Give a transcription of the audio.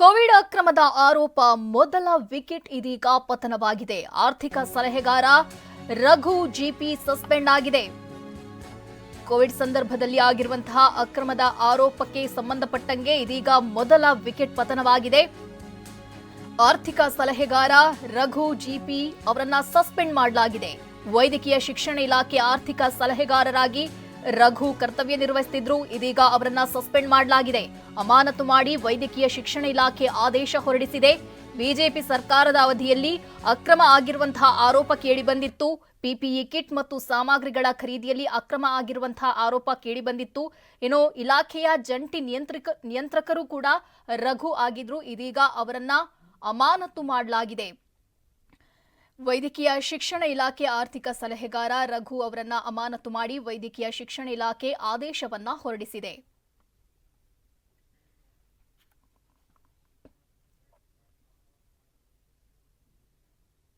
Covid ಅಕ್ರಮದ ಆರೋಪ ಮೊದಲ wicket ಇದೀಗ ಪತನವಾಗಿದೆ. ಆರ್ಥಿಕ ಸಲಹೆಗಾರ ರಘು ಜಿಪಿ ಸಸ್ಪೆಂಡ್ ಆಗಿದೆ. ಕೋವಿಡ್ ಸಂದರ್ಭದಲ್ಲಿ ಆಗಿರುವಂತಹ ಅಕ್ರಮದ ಆರೋಪಕ್ಕೆ ಸಂಬಂಧಪಟ್ಟಂಗೆ ಇದೀಗ ಮೊದಲ ವಿಕೆಟ್ ಪತನವಾಗಿದೆ. ಆರ್ಥಿಕ ಸಲಹೆಗಾರ ರಘು ಜಿಪಿ ಅವರನ್ನ ಸಸ್ಪೆಂಡ್ ಮಾಡಲಾಗಿದೆ. ವೈದ್ಯಕೀಯ ಶಿಕ್ಷಣ ಇಲಾಖೆ ಆರ್ಥಿಕ ಸಲಹೆಗಾರರಾಗಿ ರಘು ಕರ್ತವ್ಯ ನಿರ್ವಹಿಸುತ್ತಿದ್ರು ಇದೀಗ ಅವರನ್ನ ಸಸ್ಪೆಂಡ್ ಮಾಡಲಾಗಿದೆ. ಅಮಾನತು ಮಾಡಿ ವೈದ್ಯಕೀಯ ಶಿಕ್ಷಣ ಇಲಾಖೆ ಆದೇಶ ಹೊರಡಿಸಿದೆ. ಬಿಜೆಪಿ ಸರ್ಕಾರದ ಅವಧಿಯಲ್ಲಿ ಅಕ್ರಮ ಆಗಿರುವಂತಹ ಆರೋಪ ಕೇಳಿಬಂದಿತ್ತು. ಪಿಪಿಇ ಕಿಟ್ ಮತ್ತು ಸಾಮಗ್ರಿಗಳ ಖರೀದಿಯಲ್ಲಿ ಅಕ್ರಮ ಆಗಿರುವಂತಹ ಆರೋಪ ಕೇಳಿಬಂದಿತ್ತು. ಏನೋ ಇಲಾಖೆಯ ಜಂಟಿ ನಿಯಂತ್ರಕ, ನಿಯಂತ್ರಕರು ಕೂಡ ರಘು ಆಗಿದ್ರು, ಇದೀಗ ಅವರನ್ನ ಅಮಾನತು ಮಾಡಲಾಗಿದೆ. ವೈದ್ಯಕೀಯ ಶಿಕ್ಷಣ ಇಲಾಖೆ ಆರ್ಥಿಕ ಸಲಹೆಗಾರ ರಘು ಅವರನ್ನ ಅಮಾನತು ಮಾಡಿ ವೈದ್ಯಕೀಯ ಶಿಕ್ಷಣ ಇಲಾಖೆ ಆದೇಶವನ್ನ ಹೊರಡಿಸಿದೆ.